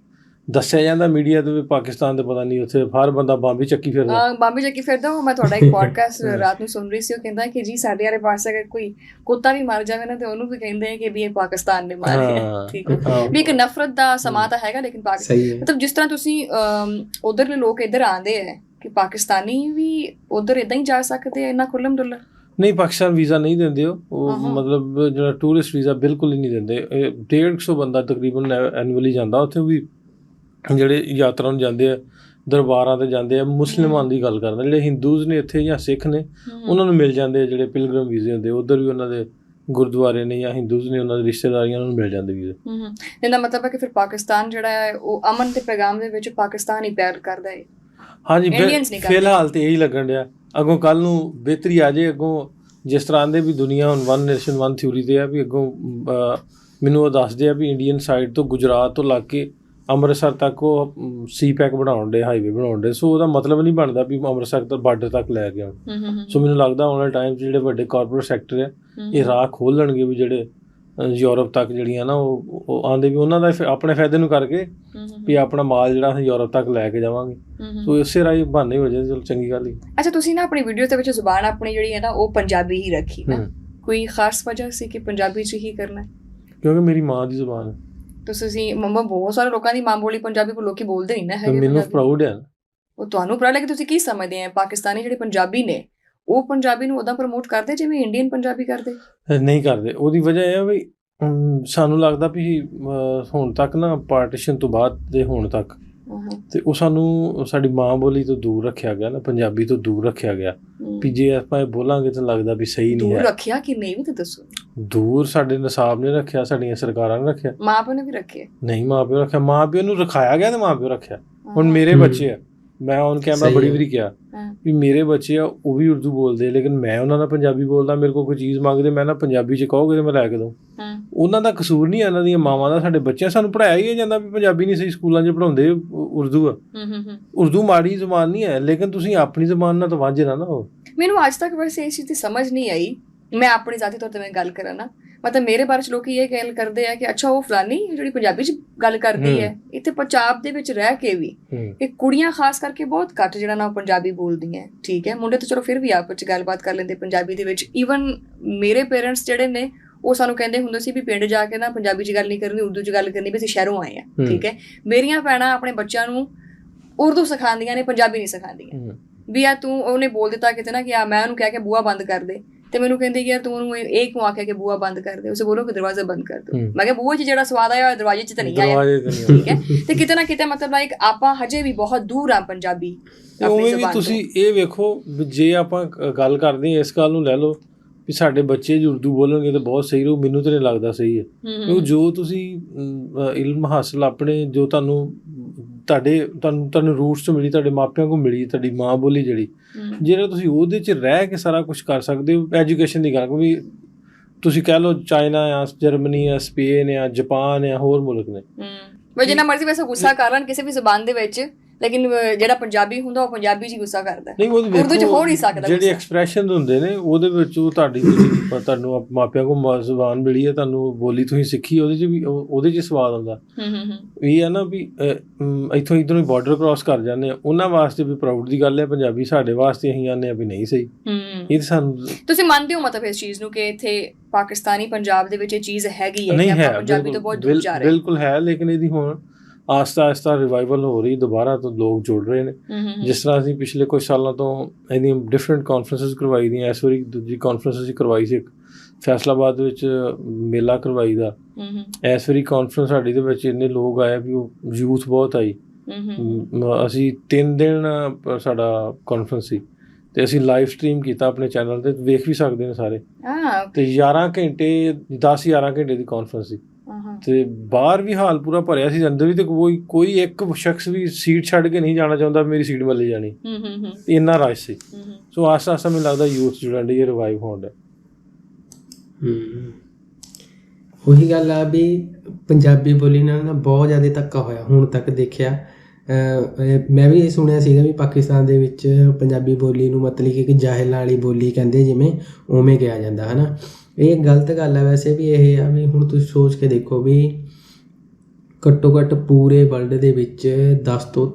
ਦੱਸਿਆ ਜਾਂਦਾ ਮੀਡੀਆ ਤੇ ਵੀ ਪਾਕਿਸਤਾਨ ਤੇ ਪਤਾ ਨਹੀਂ ਉੱਥੇ ਹਰ ਬੰਦਾ ਬੰਬ ਚੱਕੀ ਫਿਰਦਾ। ਹਾਂ ਬਾਬੇ ਜੱਕੀ ਫਿਰਦਾ। ਉਹ ਮੈਂ ਤੁਹਾਡਾ ਇੱਕ ਪੋਡਕਾਸਟ ਰਾਤ ਨੂੰ ਸੁਣ ਰਹੀ ਸੀ ਉਹ ਕਹਿੰਦਾ ਕਿ ਜੀ ਸਾਡੇ ਵਾਲੇ ਪਾਸੇ ਅਗਰ ਕੋਈ ਕੁੱਤਾ ਵੀ ਮਰ ਜਾਵੇ ਨਾ ਤੇ ਉਹਨੂੰ ਵੀ ਕਹਿੰਦੇ ਆ ਕਿ ਵੀ ਇਹ ਪਾਕਿਸਤਾਨ ਨੇ ਮਾਰਿਆ। ਠੀਕ ਹੈ। ਵੀ ਇੱਕ ਨਫ਼ਰਤ ਦਾ ਸਮਾਂ ਤਾਂ ਹੈਗਾ ਲੇਕਿਨ ਪਾਕਿਸਤਾਨ ਮਤਲਬ ਜਿਸ ਤਰ੍ਹਾਂ ਤੁਸੀਂ ਉਧਰਲੇ ਲੋਕ ਇੱਧਰ ਆਂਦੇ ਆ ਕਿ ਪਾਕਿਸਤਾਨੀ ਵੀ ਉਧਰ ਇਦਾਂ ਹੀ ਜਾ ਸਕਦੇ ਆ ਇੰਨਾ ਖੁੱਲਮ ਡੁੱਲਮ ਨਹੀਂ ਪਾਕਿਸਤਾਨ ਵੀਜ਼ਾ ਨਹੀਂ ਦਿੰਦੇ ਉਹ। ਮਤਲਬ ਜਿਹੜਾ ਟੂਰਿਸਟ ਵੀਜ਼ਾ ਬਿਲਕੁਲ ਹੀ ਨਹੀਂ ਦਿੰਦੇ। ਇਹ 150 ਬੰਦਾ ਤਕਰੀਬਨ ਐਨੂਅਲੀ ਜਾਂਦਾ। ਉੱਥੇ ਵੀ ਜਿਹੜੇ ਯਾਤਰਾ ਨੂੰ ਜਾਂਦੇ ਆ ਦਰਬਾਰਾਂ ਤੇ ਜਾਂਦੇ ਆ ਮੁਸਲਮਾਨ ਦੀ ਗੱਲ ਕਰਦੇ ਜਿਹੜੇ ਹਿੰਦੂਜ਼ ਨੇ ਇੱਥੇ ਜਾਂ ਸਿੱਖ ਨੇ ਉਹਨਾਂ ਨੂੰ ਮਿਲ ਜਾਂਦੇ ਆ ਜਿਹੜੇ ਪਿਲਗ੍ਰਮ ਵੀਜ਼ੇ ਹੁੰਦੇ ਉਧਰ ਵੀ ਉਹਨਾਂ ਦੇ ਗੁਰਦੁਆਰੇ ਨੇ ਜਾਂ ਹਿੰਦੂਜ਼ ਨੇ ਉਹਨਾਂ ਦੇ ਰਿਸ਼ਤੇਦਾਰੀਆਂ ਨੂੰ ਮਿਲ ਜਾਂਦੇ ਵੀਜ਼ੇ। ਹੂੰ ਹੂੰ। ਇਹਦਾ ਮਤਲਬ ਹੈ ਕਿ ਫਿਰ ਪਾਕਿਸਤਾਨ ਜਿਹੜਾ ਹੈ ਉਹ ਅਮਨ ਤੇ ਪੈਗਾਮ ਦੇ ਵਿੱਚ ਪਾਕਿਸਤਾਨ ਹੀ ਪਿਆਰ ਕਰਦਾ ਹੈ। ਹਾਂਜੀ ਨਹੀਂ ਕਰਦੇ। ਫਿਲਹਾਲ ਤੇ ਇਹੀ ਲੱਗਣ ਡਿਆ। ਅੱਗੋਂ ਕੱਲ ਨੂੰ ਬਿਹਤਰੀ ਆ ਜੇ ਅੱਗੋਂ ਜਿਸ ਤਰ੍ਹਾਂ ਦੇ ਵੀ ਦੁਨੀਆ ਹੁਣ ਵਨ ਨੇਸ਼ਨ ਵਨ ਥਿਊਰੀ ਤੇ ਆ ਵੀ ਅੱਗੋਂ ਅਹ, ਮੈਨੂੰ ਉਹ ਦੱਸਦੇ ਆ ਵੀ ਇੰਡੀਅਨ ਸਾਈਡ ਤੋਂ ਗੁਜਰਾਤ ਤੋਂ ਲੱਗ ਕੇ ਅੰਮ੍ਰਿਤਸਰ ਤੱਕ ਉਹ ਸੀ ਪੈਕ ਬਣਾਉਣ ਦੇ ਹਾਈਵੇ ਬਣਾਉਣ ਦੇ ਸੋ ਉਹਦਾ ਮਤਲਬ ਨਹੀਂ ਬਣਦਾ ਵੀ ਅੰਮ੍ਰਿਤਸਰ ਤੋਂ ਬਾਰਡਰ ਤੱਕ ਲੈ ਕੇ ਆਉਣ। ਹੂੰ ਹੂੰ ਸੋ ਮੈਨੂੰ ਲੱਗਦਾ ਆਉਣ ਵਾਲੇ ਟਾਈਮ 'ਚ ਜਿਹੜੇ ਵੱਡੇ ਕਾਰਪੋਰੇਟ ਸੈਕਟਰ ਆ ਇਹ ਰਾਹ ਖੋਲਣਗੇ ਵੀ ਜਿਹੜੇ ਯੂਰਪ ਤੱਕ ਜਿਹੜੀਆਂ ਨਾ ਉਹ ਉਹ ਆਂਦੇ ਵੀ ਉਹਨਾਂ ਦਾ ਆਪਣੇ ਫਾਇਦੇ ਨੂੰ ਕਰਕੇ ਹੂੰ ਹੂੰ ਵੀ ਆਪਣਾ ਮਾਲ ਜਿਹੜਾ ਅਸੀਂ ਯੂਰਪ ਤੱਕ ਲੈ ਕੇ ਜਾਵਾਂਗੇ। ਹੂੰ ਹੂੰ। ਸੋ ਇਸੇ ਰਾਹੀਂ ਬਹਾਨੇ ਹੋ ਜਾਏ ਚਲੋ ਚੰਗੀ ਗੱਲ ਹੀ। ਅੱਛਾ ਤੁਸੀਂ ਨਾ ਆਪਣੀ ਵੀਡੀਓ ਦੇ ਵਿੱਚ ਜ਼ੁਬਾਨ ਆਪਣੀ ਜਿਹੜੀ ਹੈ ਨਾ ਉਹ ਪੰਜਾਬੀ ਹੀ ਰੱਖੀ ਨਾ। ਹੂੰ। ਕੋਈ ਖਾਸ ਵਜ੍ਹਾ ਸੀ ਕਿ ਪੰਜਾਬੀ ਚ ਹੀ ਕਰਨਾ ਹੈ? ਕਿਉਂਕਿ ਮੇਰੀ ਮਾਂ ਦੀ ਜ਼ੁਬਾਨ ਹੈ। ਤੁਸੀਂ ਮੰਮਾ ਬਹੁਤ ਸਾਰੇ ਲੋਕਾਂ ਦੀ ਮਾਂ ਬੋਲੀ ਪੰਜਾਬੀ ਪਰ ਲੋਕੀ ਬੋਲਦੇ ਨਹੀਂ ਨਾ ਹੈਗੇ ਮੈਨੂੰ। ਪ੍ਰਾਊਡ ਹੈ। ਉਹ ਤੁਹਾਨੂੰ ਪਤਾ ਕਿ ਤੁਸੀਂ ਕੀ ਸਮਝਦੇ ਆ? ਪਾਕਿਸਤਾਨੀ ਜਿਹੜੇ ਪੰਜਾਬੀ ਨੇ ਉਹ ਪੰਜਾਬੀ ਨੂੰ ਉਦਾਂ ਪ੍ਰਮੋਟ ਕਰਦੇ ਜਿਵੇਂ ਇੰਡੀਅਨ ਪੰਜਾਬੀ ਕਰਦੇ? ਨਹੀਂ ਕਰਦੇ। ਉਹਦੀ ਵਜ੍ਹਾ ਇਹ ਹੈ ਵੀ ਸਾਨੂੰ ਲੱਗਦਾ ਵੀ ਹੁਣ ਤੱਕ ਨਾ ਪਾਰਟੀਸ਼ਨ ਤੋਂ ਬਾਅਦ ਦੇ ਹੁਣ ਤੱਕ ਤੇ ਉਹ ਸਾਨੂੰ ਸਾਡੀ ਮਾਂ ਬੋਲੀ ਤੋਂ ਦੂਰ ਰੱਖਿਆ ਗਿਆ ਨਾ ਪੰਜਾਬੀ ਤੋਂ ਦੂਰ ਰੱਖਿਆ ਗਿਆ। ਵੀ ਜੇ ਆਪਾਂ ਇਹ ਬੋਲਾਂਗੇ ਤਾਂ ਲੱਗਦਾ ਵੀ ਸਹੀ ਨਹੀਂ ਦੂਰ ਹੈ। ਰੱਖਿਆ ਕਿ ਨਹੀਂ ਵੀ ਤਾਂ ਦੱਸੋ। ਦੂਰ ਸਾਡੇ ਨਿਸਾਬ ਨੇ ਰੱਖਿਆ ਸਾਡੀਆਂ ਸਰਕਾਰਾਂ ਨੇ ਰੱਖਿਆ। ਮਾਂ ਪਿਓ ਨੇ ਵੀ ਰੱਖੇ ਨਹੀਂ ਮਾਂ ਪਿਓ ਰੱਖਿਆ। ਮਾਂ ਪਿਓ ਨੂੰ ਰਖਾਇਆ ਗਿਆ ਤੇ ਮਾਂ ਪਿਓ ਰੱਖਿਆ। ਹੁਣ ਮੇਰੇ। ਬੱਚੇ ਆ। ਮੈਂ ਔਨ ਕੈਮਰਾ ਬੜੀ। ਵਾਰੀ ਕਿਹਾ। ਵੀ ਮੇਰੇ ਬੱਚੇ ਆ ਉਹ ਵੀ ਉਰਦੂ ਬੋਲਦੇ ਆ, ਲੇਕਿਨ ਮੈਂ ਉਹਨਾਂ ਨਾਲ ਪੰਜਾਬੀ ਬੋਲਦਾ ਮੇਰੇ ਕੋਲ ਕੋਈ ਚੀਜ਼ ਮੰਗਦੇ ਮੈਂ ਨਾ ਪੰਜਾਬੀ ਚ ਕਹੋਗੇ ਤੇ ਮੈਂ ਲੈ ਕੇ ਦਊਂ। ਹਾਂ। ਉਹਨਾਂ ਦਾ ਕਸੂਰ ਨਹੀਂ ਇਹਨਾਂ ਦੀਆਂ ਮਾਵਾਂ ਦਾ ਸਾਡੇ ਬੱਚਿਆਂ ਸਾਨੂੰ ਪੜਾਇਆ ਹੀ ਜਾਂਦਾ ਵੀ ਪੰਜਾਬੀ ਨਹੀਂ ਸਹੀ ਸਕੂਲਾਂ 'ਚ ਪੜਾਉਂਦੇ ਉਰਦੂ ਆ। ਹੂੰ ਹੂੰ ਹੂੰ। ਉਰਦੂ ਮਾੜੀ ਜ਼ੁਬਾਨ ਨਹੀਂ ਹੈ ਲੇਕਿਨ ਤੁਸੀਂ ਆਪਣੀ ਜ਼ੁਬਾਨ ਨਾਲ ਤਾਂ ਵਾਂਝੇ ਨਾ ਨਾ ਹੋ। ਮੈਨੂੰ ਅੱਜ ਤੱਕ ਵੈਸੇ ਇਸ ਚੀਜ਼ ਦੀ ਸਮਝ ਨਹੀਂ ਆਈ। ਮੈਂ ਆਪਣੀ ਜ਼ਾਤੀ ਤੌਰ ਤੇ ਮੈਂ ਗੱਲ ਕਰਾਂ ਨਾ ਮਤਲਬ ਮੇਰੇ ਬਾਰੇ ਚ ਲੋਕੀ ਇਹ ਗੱਲ ਕਰਦੇ ਆ ਕਿ ਅੱਛਾ ਉਹ ਫਲਾਨੀ ਜਿਹੜੀ ਪੰਜਾਬੀ ਚ ਗੱਲ ਕਰਦੀ ਹੂੰ। ਇੱਥੇ ਪੰਜਾਬ ਦੇ ਵਿੱਚ ਰਹਿ ਕੇ ਵੀ ਇਹ ਕੁੜੀਆਂ ਖਾਸ ਕਰਕੇ ਬਹੁਤ ਘੱਟ ਜਿਹੜਾ ਨਾ ਪੰਜਾਬੀ ਬੋਲਦੀਆਂ ਠੀਕ ਹੈ ਮੁੰਡੇ ਤਾਂ ਚਲੋ ਫਿਰ ਵੀ ਆਪਸ ਵਿੱਚ ਗੱਲਬਾਤ ਕਰ ਲੈਂਦੇ ਪੰਜਾਬੀ ਦੇ ਵਿੱਚ ਈਵਨ ਮੇਰੇ ਪੇਰੈਂਟਸ ਜਿਹੜੇ ਨੇ ਉਹ ਸਾਨੂੰ ਕਹਿੰਦੇ ਹੁੰਦੇ ਸੀ ਵੀ ਪਿੰਡ ਜਾ ਕੇ ਨਾ ਪੰਜਾਬੀ 'ਚ ਗੱਲ ਨਹੀਂ ਕਰਨੀ ਉਰਦੂ 'ਚ ਗੱਲ ਕਰਨੀ ਵੀ ਅਸੀਂ ਸ਼ਹਿਰੋਂ ਆਏ ਆ। ਠੀਕ ਹੈ ਮੇਰੀਆਂ ਭੈਣਾਂ ਆਪਣੇ ਬੱਚਿਆਂ ਨੂੰ ਉਰਦੂ ਸਿਖਾਉਂਦੀਆਂ ਨੇ ਪੰਜਾਬੀ ਨਹੀਂ ਸਿਖਾਉਂਦੀਆਂ। ਵੀ ਆ ਤੂੰ ਉਹਨੇ ਬੋਲ ਦਿੱਤਾ ਕਿਤੇ ਨਾ ਕਿ ਆ ਮੈਂ ਉਹਨੂੰ ਕਹਿ ਕੇ ਬੂਆ ਬੰਦ ਕਰ ਦੇ ਤੇ ਮੈਨੂੰ ਕਹਿੰਦੇ ਕਿ ਯਾਰ ਤੂੰ ਉਹਨੂੰ ਇਹ ਕਿਉਂ ਆਖਿਆ ਕਿ ਬੂਆ ਬੰਦ ਕਰ ਦੇ? ਉਸੇ ਬੋਲੋ ਕਿ ਦਰਵਾਜ਼ਾ ਬੰਦ ਕਰ ਦੋ। ਮੈਂ ਕਿਹਾ ਬੂਆ 'ਚ ਜਿਹੜਾ ਸਵਾਦ ਆਇਆ ਦਰਵਾਜ਼ੇ 'ਚ ਤਾਂ ਨਹੀਂ ਆਇਆ। ਦਰਵਾਜ਼ੇ ਤੇ ਨਹੀਂ ਠੀਕ ਹੈ? ਤੇ ਕਿਤੇ ਨਾ ਕਿਤੇ ਮਤਲਬ ਲਾਈਕ ਆਪਾਂ ਹਜੇ ਵੀ ਬਹੁਤ ਦੂਰ ਆ ਪੰਜਾਬੀ ਉਵੇਂ ਵੀ। ਤੁਸੀਂ ਇਹ ਵੇਖੋ ਜੇ ਆਪਾਂ ਗੱਲ ਕਰਦੇ ਇਸ ਗੱਲ ਨੂੰ ਲੈ ਲਓ ਵੀ ਸਾਡੇ ਬੱਚੇ ਜੇ ਉਰਦੂ ਬੋਲਣਗੇ ਤਾਂ ਬਹੁਤ ਸਹੀ ਰਹੂ ਮੈਨੂੰ ਤਾਂ ਨਹੀਂ ਲੱਗਦਾ ਸਹੀ ਹੈ। ਕਿਉਂਕਿ ਜੋ ਤੁਸੀਂ ਇਲਮ ਹਾਸਲ ਆਪਣੇ ਜੋ ਤੁਹਾਨੂੰ ਤੁਹਾਡੇ ਤੁਹਾਨੂੰ ਤੁਹਾਨੂੰ ਰੂਟਸ ਤੋਂ ਮਿਲੀ ਤੁਹਾਡੇ ਮਾਪਿਆਂ ਕੋਲ ਮਿਲੀ ਤੁਹਾਡੀ ਮਾਂ ਬੋਲੀ ਜਿਹੜੀ ਜਿਹੜਾ ਤੁਸੀਂ ਉਹਦੇ 'ਚ ਰਹਿ ਕੇ ਸਾਰਾ ਕੁਝ ਕਰ ਸਕਦੇ ਹੋ ਐਜੂਕੇਸ਼ਨ ਦੀ ਗੱਲ ਕਿਉਂਕਿ ਤੁਸੀਂ ਕਹਿ ਲਓ ਚਾਈਨਾ ਆ ਜਰਮਨੀ ਆ ਸਪੇਨ ਆ ਜਾਪਾਨ ਆ ਹੋਰ ਮੁਲਕ ਨੇ। ਹੂੰ। ਜਿੰਨਾ ਮਰਜ਼ੀ ਵੈਸੇ ਗੁੱਸਾ ਕਰ ਲੈਣ ਕਿਸੇ ਵੀ ਜ਼ੁਬਾਨ ਦੇ ਵਿੱਚ ਲੇਕਿਨ ਜਿਹੜਾ ਪੰਜਾਬੀ ਹੁੰਦਾ ਉਹ ਪੰਜਾਬੀ 'ਚ ਹੀ ਗੁੱਸਾ ਕਰਦਾ। ਨਹੀਂ ਉਹਦੇ ਉਰਦੂ 'ਚ ਹੋ ਨਹੀਂ ਸਕਦਾ ਜਿਹੜੇ। ਐਕਸਪ੍ਰੈਸ਼ਨ ਹੁੰਦੇ ਨੇ ਉਹਦੇ ਵਿੱਚ ਉਹ ਤੁਹਾਡੀ ਤੁਹਾਨੂੰ ਮਾਪਿਆਂ ਕੋਲ ਜ਼ੁਬਾਨ ਮਿਲੀ ਹੈ ਤੁਹਾਨੂੰ ਬੋਲੀ ਤੁਸੀਂ ਸਿੱਖੀ ਉਹਦੇ 'ਚ ਵੀ ਉਹ- ਉਹਦੇ 'ਚ ਸਵਾਦ ਆਉਂਦਾ। ਹੂੰ ਹੂੰ ਇਹ ਹੈ ਨਾ ਵੀ ਇੱਥੋਂ ਇਧਰੋਂ ਹੀ ਬਾਰਡਰ ਕ੍ਰਾਸ ਕਰ ਜਾਂਦੇ ਆ ਉਹਨਾਂ ਵਾਸਤੇ ਵੀ ਪ੍ਰਾਊਡ ਦੀ ਗੱਲ ਹੈ ਪੰਜਾਬੀ ਸਾਡੇ ਵਾਸਤੇ ਅਸੀਂ ਆਨੇ ਆ ਵੀ ਨਹੀਂ ਸਹੀ। ਹੂੰ। ਇਹ ਤਾਂ ਸਾਨੂੰ ਤੁਸੀਂ ਮੰਨਦੇ ਹੋ ਮਤਲਬ ਇਸ ਚੀਜ਼ ਨੂੰ ਕਿ ਇੱਥੇ ਪਾਕਿਸਤਾਨੀ ਪੰਜਾਬ ਦੇ ਵਿੱਚ ਇਹ ਚੀਜ਼ ਹੈਗੀ ਹੈ ਕਿ ਆਪਾਂ ਪੰਜਾਬੀ ਤੋਂ ਬਹੁਤ ਦੂਰ ਜਾ ਰਹੇ ਬਿਲਕੁਲ ਹੈ ਲੇਕਿਨ ਇਹਦੀ ਹੁਣ ਆਸਤਾ ਆਸਤਾ ਰਿਵਾਈਵਲ ਹੋ ਰਹੀ ਦੁਬਾਰਾ ਤੋਂ ਲੋਕ ਜੁੜ ਰਹੇ ਨੇ। ਜਿਸ ਤਰ੍ਹਾਂ ਅਸੀਂ ਪਿਛਲੇ ਕੁਝ ਸਾਲਾਂ ਤੋਂ ਇਹਦੀਆਂ ਡਿਫਰੈਂਟ ਕਾਨਫਰੰਸਸ ਕਰਵਾਈ ਦੀਆਂ ਇਸ ਵਾਰੀ ਦੂਜੀ ਕਾਨਫਰੰਸ ਅਸੀਂ ਕਰਵਾਈ ਸੀ ਫੈਸਲਾਬਾਦ ਵਿੱਚ ਮੇਲਾ ਕਰਵਾਈ ਦਾ ਇਸ ਵਾਰੀ ਕਾਨਫਰੰਸ ਸਾਡੀ ਦੇ ਵਿੱਚ ਇੰਨੇ ਲੋਕ ਆਏ ਵੀ ਉਹ ਯੂਥ ਬਹੁਤ ਆਈ। ਅਸੀਂ 3 ਦਿਨ ਸਾਡਾ ਕਾਨਫਰੰਸ ਸੀ। ਤੇ ਅਸੀਂ ਲਾਈਵ ਸਟ੍ਰੀਮ ਕੀਤਾ ਆਪਣੇ ਚੈਨਲ ਤੇ ਵੇਖ ਵੀ ਸਕਦੇ ਨੇ ਸਾਰੇ। ਹਾਂ ਤੇ 11 ਘੰਟੇ 10 11 ਘੰਟੇ ਦੀ ਕਾਨਫਰੰਸ ਸੀ। ਤੇ ਬਾਹਰ ਵੀ ਹਾਲ ਪੂਰਾ ਭਰਿਆ ਸੀ ਅੰਦਰ ਵੀ ਤੇ ਕੋਈ ਕੋਈ ਇੱਕ ਸ਼ਖਸ ਵੀ ਸੀਟ ਛੱਡ ਕੇ ਨਹੀਂ ਜਾਣਾ ਚਾਹੁੰਦਾ ਮੇਰੀ ਸੀਟ ਮਿਲ ਜਾਣੀ। ਹੂੰ ਹੂੰ ਹੂੰ। ਇੰਨਾ ਰਸ਼ ਸੀ। ਹੂੰ ਹੂੰ। ਸੋ ਆਸਤਾ ਆਸਤਾ ਮੈਨੂੰ ਲੱਗਦਾ ਯੂਥ ਜੁੜਨ ਦੀ ਰਿਵਾਈਵ ਹੋਣ ਦਾ ਹਮ। ਉਹੀ ਗੱਲ ਆ ਵੀ ਪੰਜਾਬੀ ਬੋਲੀ ਨਾਲ ਨਾ ਬਹੁਤ ਜ਼ਿਆਦਾ ਧੱਕਾ ਹੋਇਆ ਹੁਣ ਤੱਕ ਦੇਖਿਆ। ਮੈਂ ਵੀ ਇਹ ਸੁਣਿਆ ਸੀਗਾ ਵੀ ਪਾਕਿਸਤਾਨ ਦੇ ਵਿੱਚ ਪੰਜਾਬੀ ਬੋਲੀ ਨੂੰ ਮਤਲਬ ਕਿ ਇੱਕ ਜਾਹਿਲਾਂ ਵਾਲੀ ਬੋਲੀ ਕਹਿੰਦੇ ਜਿਵੇਂ ਉਵੇਂ ਕਿਹਾ ਜਾਂਦਾ ਹਨਾ? ਇਹ ਗਲਤ ਗੱਲ ਹੈ ਵੈਸੇ ਵੀ ਇਹ ਆ ਵੀ ਹੁਣ ਤੁਸੀਂ ਸੋਚ ਕੇ ਦੇਖੋ ਵੀ ਘੱਟੋ ਘੱਟ ਪੂਰੇ ਵਰਲਡ ਦੇ ਵਿੱਚ 10 ਤੋਂ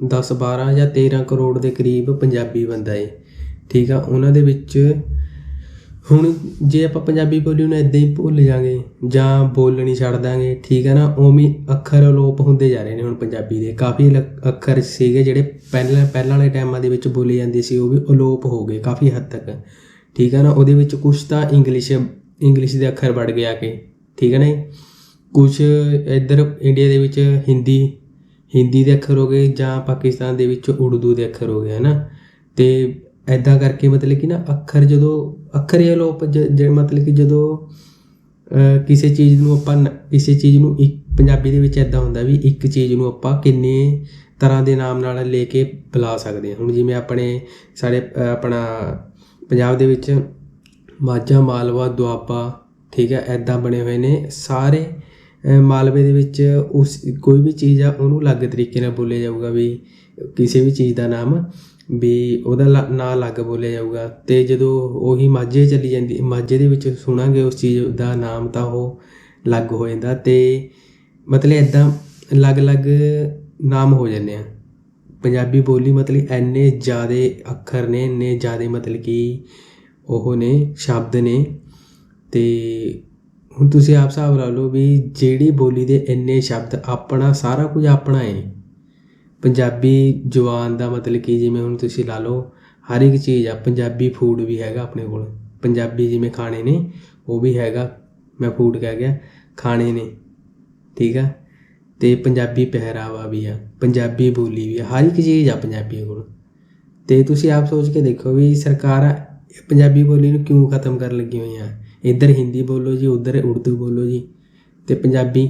10 12 ਜਾਂ 13 ਕਰੋੜ ਦੇ ਕਰੀਬ ਪੰਜਾਬੀ ਬੰਦਾ ਏ, ਠੀਕ ਆ? ਉਹਨਾਂ ਦੇ ਵਿੱਚ ਹੁਣ ਜੇ ਆਪਾਂ ਪੰਜਾਬੀ ਬੋਲੀ ਨੂੰ ਇਦਾਂ ਹੀ ਭੁੱਲ ਜਾਾਂਗੇ ਜਾਂ ਬੋਲਣੀ ਛੱਡ ਦਾਂਗੇ ਠੀਕ ਹੈ ਨਾ? ਉਵੇਂ ਅੱਖਰ ਅਲੋਪ ਹੁੰਦੇ ਜਾ ਰਹੇ ਨੇ ਹੁਣ ਪੰਜਾਬੀ ਦੇ। ਕਾਫੀ ਲ- ਅੱਖਰ ਸੀਗੇ ਜਿਹੜੇ ਪਹਿਲਾਂ ਪਹਿਲਾਂ ਵਾਲੇ ਟਾਈਮਾਂ ਦੇ ਵਿੱਚ ਬੋਲੇ ਜਾਂਦੇ ਸੀ, ਉਹ ਵੀ ਅਲੋਪ ਹੋ ਗਏ ਕਾਫੀ ਹੱਦ ਤੱਕ। ਠੀਕ ਹੈ ਨਾ? ਉਹਦੇ ਵਿੱਚ ਕੁਝ ਤਾਂ ਇੰਗਲਿਸ਼ ਇੰਗਲਿਸ਼ ਦੇ ਅੱਖਰ ਵੜ ਗਏ ਆ ਕੇ, ਠੀਕ ਹੈ ਨਾ ਕੁਝ ਇੱਧਰ ਇੰਡੀਆ ਦੇ ਵਿੱਚ ਹਿੰਦੀ ਹਿੰਦੀ ਦੇ ਅੱਖਰ ਹੋ ਗਏ ਜਾਂ ਪਾਕਿਸਤਾਨ ਦੇ ਵਿੱਚ ਉਰਦੂ ਦੇ ਅੱਖਰ ਹੋ ਗਏ, ਹੈ ਨਾ? ਤੇ ਐਦਾਂ ਕਰਕੇ ਮਤਲਬ ਕਿ ਨਾ ਅੱਖਰ ਜਦੋਂ, ਅੱਖਰ ਇਹ ਲੋਪ ਜਿਹੜੇ ਮਤਲਬ ਕਿ ਜਦੋਂ ਕਿਸੇ ਚੀਜ਼ ਨੂੰ ਆਪਾਂ ਨ- ਕਿਸੇ ਚੀਜ਼ ਨੂੰ ਇੱਕ, ਪੰਜਾਬੀ ਦੇ ਵਿੱਚ ਐਦਾਂ ਹੁੰਦਾ ਵੀ ਇੱਕ ਚੀਜ਼ ਨੂੰ ਆਪਾਂ ਕਿੰਨੇ ਤਰ੍ਹਾਂ ਦੇ ਨਾਮ ਨਾਲ ਲੈ ਕੇ ਬੁਲਾ ਸਕਦੇ ਹਾਂ। ਹੁਣ ਜਿਵੇਂ ਆਪਣੇ ਸਾਡੇ ਆਪਣਾ ਪੰਜਾਬ ਦੇ ਵਿੱਚ ਮਾਝਾ, ਮਾਲਵਾ, ਦੁਆਬਾ, ਠੀਕ ਹੈ ਐਦਾਂ ਬਣੇ ਹੋਏ ਨੇ। ਸਾਰੇ ਮਾਲਵੇ ਦੇ ਵਿੱਚ ਉਸ, ਕੋਈ ਵੀ ਚੀਜ਼ ਆ, ਉਹਨੂੰ ਅਲੱਗ ਤਰੀਕੇ ਨਾਲ ਬੋਲਿਆ ਜਾਊਗਾ ਵੀ ਕਿਸੇ ਵੀ ਚੀਜ਼ ਦਾ ਨਾਮ, ਵੀ ਉਹਦਾ ਲ- ਨਾਂ ਅਲੱਗ ਬੋਲਿਆ ਜਾਊਗਾ। ਤੇ ਜਦੋਂ ਉਹੀ ਮਾਝੇ ਚਲੀ ਜਾਂਦੀ, ਮਾਝੇ ਦੇ ਵਿੱਚ ਸੁਣਾਂਗੇ ਉਸ ਚੀਜ਼ ਦਾ ਨਾਮ, ਤਾਂ ਉਹ ਅਲੱਗ ਹੋ ਜਾਂਦਾ। ਤੇ ਮਤਲਬ ਇਦਾਂ ਅਲੱਗ-ਅਲੱਗ ਨਾਮ ਹੋ ਜਾਂਦੇ ਆ। ਪੰਜਾਬੀ ਬੋਲੀ ਮਤਲਬ ਇੰਨੇ ਜ਼ਿਆਦਾ ਅੱਖਰ ਨੇ, ਇੰਨੇ ਜ਼ਿਆਦਾ ਮਤਲਬ ਕਿ ਉਹ ਨੇ, ਸ਼ਬਦ ਨੇ। ਅਤੇ ਹੁਣ ਤੁਸੀਂ ਆਪ ਹਿਸਾਬ ਲਾ ਲਓ ਵੀ ਜਿਹੜੀ ਬੋਲੀ ਦੇ ਇੰਨੇ ਸ਼ਬਦ ਆਪਣਾ, ਸਾਰਾ ਕੁਝ ਆਪਣਾ ਹੈ ਪੰਜਾਬੀ ਜ਼ੁਬਾਨ ਦਾ ਮਤਲਬ ਕਿ ਜਿਵੇਂ ਹੁਣ ਤੁਸੀਂ ਲਾ ਲਓ, ਹਰ ਇੱਕ ਚੀਜ਼ ਆ, ਪੰਜਾਬੀ ਫੂਡ ਵੀ ਹੈਗਾ ਆਪਣੇ ਕੋਲ। ਪੰਜਾਬੀ ਜਿਵੇਂ ਖਾਣੇ ਨੇ, ਉਹ ਵੀ ਹੈਗਾ, ਮੈਂ ਫੂਡ ਕਹਿ ਗਿਆ, ਖਾਣੇ ਨੇ। ਠੀਕ ਆ? ਅਤੇ ਪੰਜਾਬੀ ਪਹਿਰਾਵਾ ਵੀ ਆ, ਪੰਜਾਬੀ ਬੋਲੀ ਵੀ ਆ, ਹਰ ਇੱਕ ਚੀਜ਼ ਆ ਪੰਜਾਬੀ ਕੋਲ। ਅਤੇ ਤੁਸੀਂ ਆਪ ਸੋਚ ਕੇ ਦੇਖੋ ਵੀ ਸਰਕਾਰ ਪੰਜਾਬੀ ਬੋਲੀ ਨੂੰ ਕਿਉਂ ਖਤਮ ਕਰਨ ਲੱਗੀ ਹੋਈਆਂ ਇੱਧਰ ਹਿੰਦੀ ਬੋਲੋ ਜੀ, ਉੱਧਰ ਉਰਦੂ ਬੋਲੋ ਜੀ ਅਤੇ ਪੰਜਾਬੀ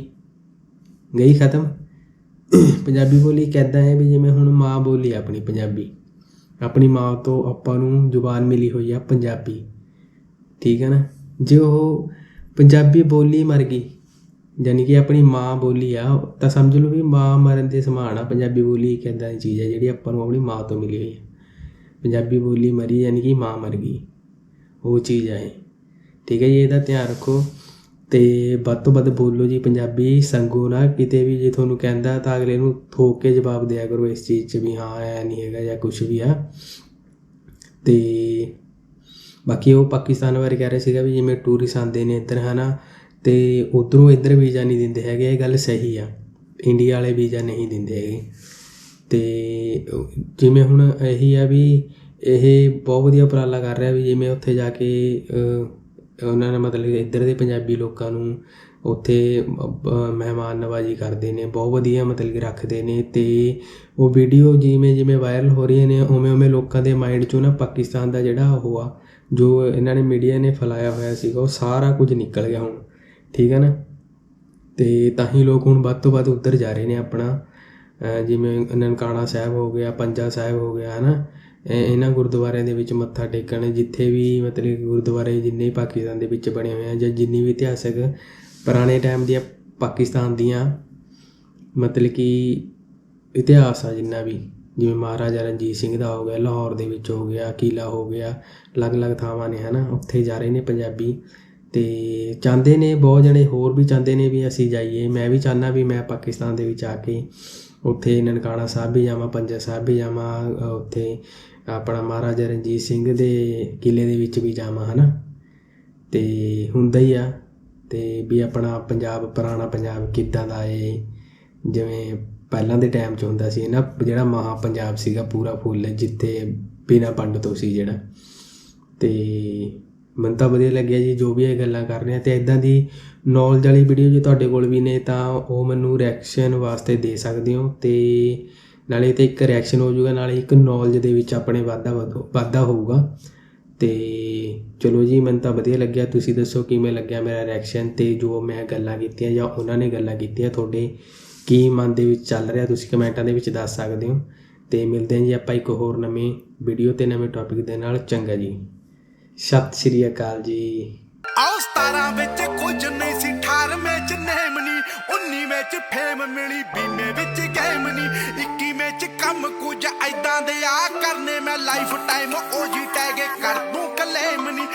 ਗਈ ਖਤਮ? ਪੰਜਾਬੀ ਬੋਲੀ ਕਹਿੰਦਾ ਹੈ ਵੀ ਜਿਵੇਂ ਹੁਣ ਮਾਂ ਬੋਲੀ ਆਪਣੀ ਪੰਜਾਬੀ। ਆਪਣੀ ਮਾਂ ਤੋਂ ਆਪਾਂ ਨੂੰ ਜ਼ੁਬਾਨ ਮਿਲੀ ਹੋਈ ਆ ਪੰਜਾਬੀ। ਠੀਕ ਹੈ ਨਾ? ਜੇ ਉਹ ਪੰਜਾਬੀ ਬੋਲੀ ਮਰ ਗਈ ਯਾਨੀ ਕਿ ਆਪਣੀ ਮਾਂ ਬੋਲੀ ਆ, ਤਾਂ ਸਮਝ ਲਓ ਵੀ ਮਾਂ ਮਰਨ ਦੇ ਸਮਾਨ ਆ, ਪੰਜਾਬੀ ਬੋਲੀ ਇੱਕ ਏਦਾਂ ਦੀ ਚੀਜ਼ ਹੈ ਜਿਹੜੀ ਆਪਾਂ ਨੂੰ ਆਪਣੀ ਮਾਂ ਤੋਂ ਮਿਲੀ ਹੋਈ ਹੈ ਪੰਜਾਬੀ ਬੋਲੀ ਮਰੀ ਯਾਨੀ ਕਿ ਮਾਂ ਮਰ ਗਈ। ਉਹ ਚੀਜ਼ ਹੈ ਇਹ। ਠੀਕ ਹੈ ਜੀ, ਇਹਦਾ ਧਿਆਨ ਰੱਖੋ। ਤੇ ਵੱਧ ਤੋਂ ਵੱਧ ਬੋਲੋ ਜੀ ਪੰਜਾਬੀ ਸੰਗੋ ਨਾ, ਕਿਤੇ ਵੀ ਜੇ ਤੁਹਾਨੂੰ ਕਹਿੰਦਾ ਤਾਂ ਅਗਲੇ ਨੂੰ ਥੋਕ ਕੇ ਜਵਾਬ ਦਿਆ ਕਰੋ ਇਸ ਚੀਜ਼ 'ਚ ਵੀ ਹਾਂ ਐ ਨਹੀਂ ਹੈਗਾ ਜਾਂ ਕੁਝ ਵੀ ਆ। ਤੇ ਬਾਕੀ ਉਹ ਪਾਕਿਸਤਾਨ ਬਾਰੇ ਕਹਿ ਰਹੇ ਸੀਗਾ ਵੀ ਜਿਵੇਂ ਟੂਰਿਸਟ ਆਉਂਦੇ ਨੇ ਇੱਧਰ, ਹਨਾ। ਅਤੇ ਉੱਧਰੋਂ ਇੱਧਰ ਵੀਜ਼ਾ ਨਹੀਂ ਦਿੰਦੇ ਹੈਗੇ, ਇਹ ਗੱਲ ਸਹੀ ਆ। ਇੰਡੀਆ ਵਾਲੇ ਵੀਜ਼ਾ ਨਹੀਂ ਦਿੰਦੇ ਹੈਗੇ। ਅਤੇ ਜਿਵੇਂ ਹੁਣ ਇਹੀ ਆ ਵੀ ਇਹ ਬਹੁਤ ਵਧੀਆ ਉਪਰਾਲਾ ਕਰ ਰਿਹਾ ਵੀ ਜਿਵੇਂ ਉੱਥੇ ਜਾ ਕੇ ਉਹਨਾਂ ਨੇ ਮਤਲਬ ਕਿ ਇੱਧਰ ਦੇ ਪੰਜਾਬੀ ਲੋਕਾਂ ਨੂੰ ਉੱਥੇ ਮਹਿਮਾਨ ਨਵਾਜ਼ੀ ਕਰਦੇ ਨੇ, ਬਹੁਤ ਵਧੀਆ ਮਤਲਬ ਕਿ ਰੱਖਦੇ ਨੇ ਤੇ ਉਹ ਵੀਡੀਓ ਜਿਵੇਂ ਜਿਵੇਂ ਵਾਇਰਲ ਹੋ ਰਹੀਆਂ ਨੇ, ਉਵੇਂ ਉਵੇਂ ਲੋਕਾਂ ਦੇ ਮਾਈਂਡ 'ਚੋਂ ਨਾ ਪਾਕਿਸਤਾਨ ਦਾ ਜਿਹੜਾ ਉਹ ਆ, ਜੋ ਇਹਨਾਂ ਨੇ ਮੀਡੀਆ ਨੇ ਫੈਲਾਇਆ ਹੋਇਆ ਸੀਗਾ, ਉਹ ਸਾਰਾ ਕੁਝ ਨਿਕਲ ਗਿਆ ਹੁਣ। ਠੀਕ ਹੈ ਨਾ? ਤੇ ਤਾਂ ਹੀ ਲੋਕ ਹੁਣ ਵੱਧ ਤੋਂ ਵੱਧ ਉੱਧਰ ਜਾ ਰਹੇ ਨੇ ਆਪਣਾ। ਜਿਵੇਂ ਨਨਕਾਣਾ ਸਾਹਿਬ ਹੋ ਗਿਆ, ਪੰਜਾ ਸਾਹਿਬ ਹੋ ਗਿਆ ਹੈ ਨਾ ਇਹਨਾਂ ਗੁਰਦੁਆਰਿਆਂ ਦੇ ਵਿੱਚ ਮੱਥਾ ਟੇਕਣ ਜਿੱਥੇ ਵੀ ਮਤਲਬ ਗੁਰਦੁਆਰੇ ਜਿੰਨੇ ਵੀ ਪਾਕਿਸਤਾਨ ਦੇ ਵਿੱਚ ਬਣੇ ਹੋਏ ਆ ਜਾਂ ਜਿੰਨੀ ਵੀ ਇਤਿਹਾਸਕ ਪੁਰਾਣੇ ਟਾਈਮ ਦੀਆਂ ਪਾਕਿਸਤਾਨ ਦੀਆਂ ਮਤਲਬ ਕਿ ਇਤਿਹਾਸ ਆ ਜਿੰਨਾ ਵੀ, ਜਿਵੇਂ ਮਹਾਰਾਜਾ ਰਣਜੀਤ ਸਿੰਘ ਦਾ ਹੋ ਗਿਆ, ਲਾਹੌਰ ਦੇ ਵਿੱਚ ਹੋ ਗਿਆ ਕਿਲਾ ਹੋ ਗਿਆ, ਅਲੱਗ-ਅਲੱਗ ਥਾਵਾਂ ਨੇ, ਹਨਾ? ਉੱਥੇ ਜਾ ਰਹੇ ਨੇ ਪੰਜਾਬੀ। ਅਤੇ ਚਾਹੁੰਦੇ ਨੇ, ਬਹੁਤ ਜਣੇ ਹੋਰ ਵੀ ਚਾਹੁੰਦੇ ਨੇ ਵੀ ਅਸੀਂ ਜਾਈਏ। ਮੈਂ ਵੀ ਚਾਹੁੰਦਾ ਵੀ ਮੈਂ ਪਾਕਿਸਤਾਨ ਦੇ ਵਿੱਚ ਆ ਕੇ ਉੱਥੇ ਨਨਕਾਣਾ ਸਾਹਿਬ ਵੀ ਜਾਵਾਂ, ਪੰਜਾ ਸਾਹਿਬ ਵੀ ਜਾਵਾਂ ਉੱਥੇ ਆਪਣਾ ਮਹਾਰਾਜਾ ਰਣਜੀਤ ਸਿੰਘ ਦੇ ਕਿਲੇ ਦੇ ਵਿੱਚ ਵੀ ਜਾਵਾਂ, ਹਨਾ? ਤੇ ਹੁੰਦਾ ਹੀ ਆ। ਤੇ ਵੀ ਆਪਣਾ ਪੰਜਾਬ, ਪੁਰਾਣਾ ਪੰਜਾਬ ਕਿੱਦਾਂ ਦਾ ਏ? ਜਿਵੇਂ ਪਹਿਲਾਂ ਦੇ ਟਾਈਮ 'ਚ ਹੁੰਦਾ ਸੀ ਨਾ ਜਿਹੜਾ ਮਹਾ ਪੰਜਾਬ ਸੀਗਾ, ਪੂਰਾ ਫੁੱਲ, ਜਿੱਥੇ ਬਿਨਾਂ ਪੰਡ ਤੋਂ ਸੀ ਜਿਹੜਾ। ਤੇ ਮੈਨੂੰ ਤਾਂ ਵਧੀਆ ਲੱਗਿਆ ਜੀ, ਜੋ ਵੀ ਇਹ ਗੱਲਾਂ ਕਰ ਰਹੇ ਆ। ਤੇ ਇਦਾਂ ਦੀ ਨੌਲੇਜ ਵਾਲੀ ਵੀਡੀਓ ਜੇ ਤੁਹਾਡੇ ਕੋਲ ਵੀ ਨੇ, ਤਾਂ ਉਹ ਮੈਨੂੰ ਰਿਐਕਸ਼ਨ ਵਾਸਤੇ ਦੇ ਸਕਦੇ ਹੋ। ਅਤੇ ਨਾਲੇ ਤੇ ਇੱਕ ਰਿਐਕਸ਼ਨ ਹੋ ਜਾਊਗਾ, ਨਾਲੇ ਇੱਕ ਨੌਲੇਜ ਦੇ ਵਿੱਚ ਆਪਣੇ ਵਾਧਾ ਵਧੋ- ਵਾਧਾ ਹੋਊਗਾ। ਤੇ ਚਲੋ ਜੀ, ਮੈਨੂੰ ਤਾਂ ਵਧੀਆ ਲੱਗਿਆ। ਤੁਸੀਂ ਦੱਸੋ ਕਿਵੇਂ ਲੱਗਿਆ ਮੇਰਾ ਰਿਐਕਸ਼ਨ ਤੇ ਜੋ ਮੈਂ ਗੱਲਾਂ ਕੀਤੀਆਂ ਜਾਂ ਉਹਨਾਂ ਨੇ ਗੱਲਾਂ ਕੀਤੀਆਂ, ਤੁਹਾਡੇ ਕੀ ਮਨ ਦੇ ਵਿੱਚ ਚੱਲ ਰਿਹਾ, ਤੁਸੀਂ ਕਮੈਂਟਾਂ ਦੇ ਵਿੱਚ ਦੱਸ ਸਕਦੇ ਹੋ। ਤੇ ਮਿਲਦੇ ਹਾਂ ਜੀ ਆਪਾਂ ਇੱਕ ਹੋਰ ਨਵੀਂ ਵੀਡੀਓ ਤੇ ਨਵੇਂ ਟੌਪਿਕ ਦੇ ਨਾਲ। ਚੰਗਾ ਜੀ। ਸਤਿ ਸ਼੍ਰੀ ਅਕਾਲ ਜੀ। ਆਓ 17 ਵਿੱਚ ਕੁਝ ਨਹੀਂ ਸੀ 18 ਚ ਨੇਮ ਨਹੀਂ 19 ਵਿੱਚ ਫੇਮ ਮਿਲੀ, ਬੀਮੇ ਵਿੱਚ ਗੇਮ ਨਹੀਂ 21 ਵਿੱਚ ਕੰਮ ਕੁਝ ਐਦਾਂ ਦੇ ਆ ਕਰਨੇ, ਮੈਂ ਲਾਈਫ ਟਾਈਮ ਉਹ ਜੀ ਟੈਗ ਕਰ ਦੂੰ ਕਲੇਮ ਨਹੀਂ